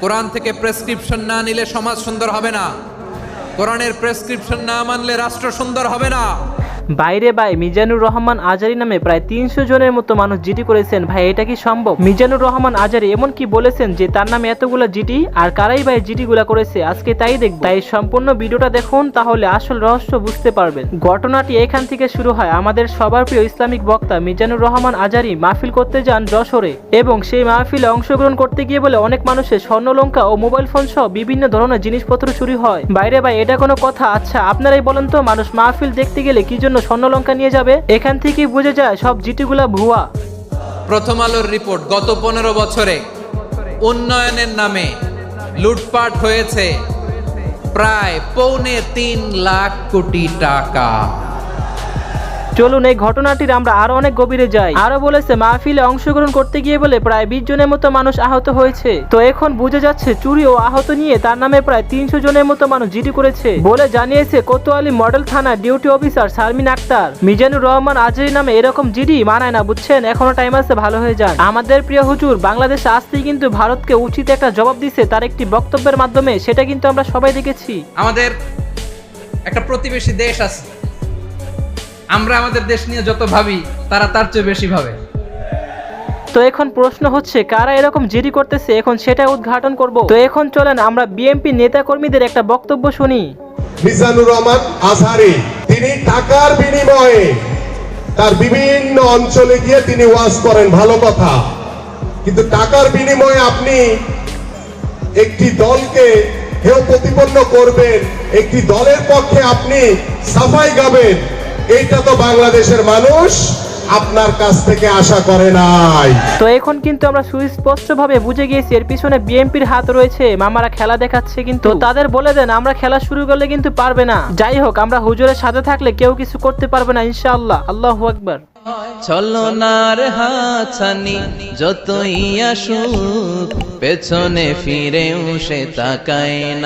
কোরআন থেকে প্রেসক্রিপশন না নিলে সমাজ সুন্দর হবে না। কোরআনের প্রেসক্রিপশন না মানলে রাষ্ট্র সুন্দর হবে না। বাইরে ভাই, মিজানুর রহমান আজারি নামে প্রায় তিনশো জনের মতো মানুষ জিটি করেছেন। ভাই, এটা কি সম্ভব? মিজানুর রহমান আজারি এমন কি বলেছেন যে তার নামে এতগুলো জিটি আর কারাই ভাই জিডি গুলা করেছে? আজকে তাই দেখব। তাই সম্পূর্ণ ভিডিওটা দেখুন, তাহলে আসল রহস্য বুঝতে পারবেন। ঘটনাটি এখান থেকে শুরু হয় আমাদের সবার প্রিয় ইসলামিক বক্তা মিজানুর রহমান আজারি মাহফিল করতে যান যশোরে এবং সেই মাহফিলে অংশগ্রহণ করতে গিয়ে বলে অনেক মানুষের স্বর্ণলঙ্কা ও মোবাইল ফোন সহ বিভিন্ন ধরনের জিনিসপত্র চুরি হয়। বাইরে ভাই, এটা কোনো কথা? আচ্ছা আপনারাই বলেন তো মানুষ মাহফিল দেখতে গেলে কি জন্য স্বর্ণলঙ্কা নিয়ে যাবে। এখান থেকেই বুঝে যায় সব জিটিগুলা ভুয়া। প্রথম আলোর রিপোর্ট গত পনেরো বছরে। উন্নয়নের নামে লুটপাট হয়েছে। প্রায় পৌনে তিন লাখ কোটি টাকা। চলুন এই ঘটনাটির আমরা আরও অনেক গভীরে যাই। আরও বলেছে, মাহফিলে অংশগ্রহণ করতে গিয়ে বলে প্রায় বিশ জনের মতো মানুষ আহত হয়েছে। তো এখন বুঝে যাচ্ছে চুরি ও আহত নিয়ে তার নামে প্রায় তিনশো জনের মতো মানুষ জিডি করেছে। বলে জানিয়েছে কোতোয়ালি মডেল থানা ডিউটি অফিসার শারমিন আক্তার। মিজানুর রহমান আজরি নামে এরকম জিডি মানায় না, বুঝছেন? এখনও টাইম আছে, ভালো হয়ে যান আমাদের প্রিয় হুজুর, বাংলাদেশে আসতেই কিন্তু ভারতকে উচিত একটা জবাব দিছে, তার একটি বক্তব্যের মাধ্যমে, সেটা কিন্তু আমরা সবাই দেখেছি। আমাদের একটা প্রতিবেশী দেশ আছে আমরা আমাদের দেশ নিয়ে যত ভাবি তারা তার চেয়ে বেশি ভাবে। তো এখন প্রশ্ন হচ্ছে কারা এরকম জিডি করতেছে? এখন সেটা উদ্ঘাটন করব। তো এখন চলেন আমরা বিএনপি নেতা কর্মীদের একটা বক্তব্য শুনি। মিজানুর রহমান আজহারি তিনি টাকার বিনিময়ে তার বিভিন্ন অঞ্চলে গিয়ে তিনি ওয়াজ করেন ভালো কথা। কিন্তু টাকার বিনিময়ে আপনি একটি দলকে হেয় প্রতিপন্ন করবেন একটি দলের পক্ষে আপনি সাফাই গাবেন। এইটা তো বাংলাদেশের মানুষ আপনার কাছ থেকে আশা করে নাই। তো এখন কিন্তু আমরা সুস্পষ্ট ভাবে বুঝে গিয়েছি এর পিছনে বিএনপির হাত রয়েছে মামারা খেলা দেখাচ্ছে কিন্তু তাদের বলে দেন আমরা খেলা শুরু করলে কিন্তু পারবে না। যাই হোক আমরা হুজুরের সাথে থাকলে কেউ কিছু করতে পারবে না ইনশাআল্লাহ। আল্লাহু আকবার। ছলনার হাছানি যতই আসুক পেছনে ফিরেও সে তাকায় না।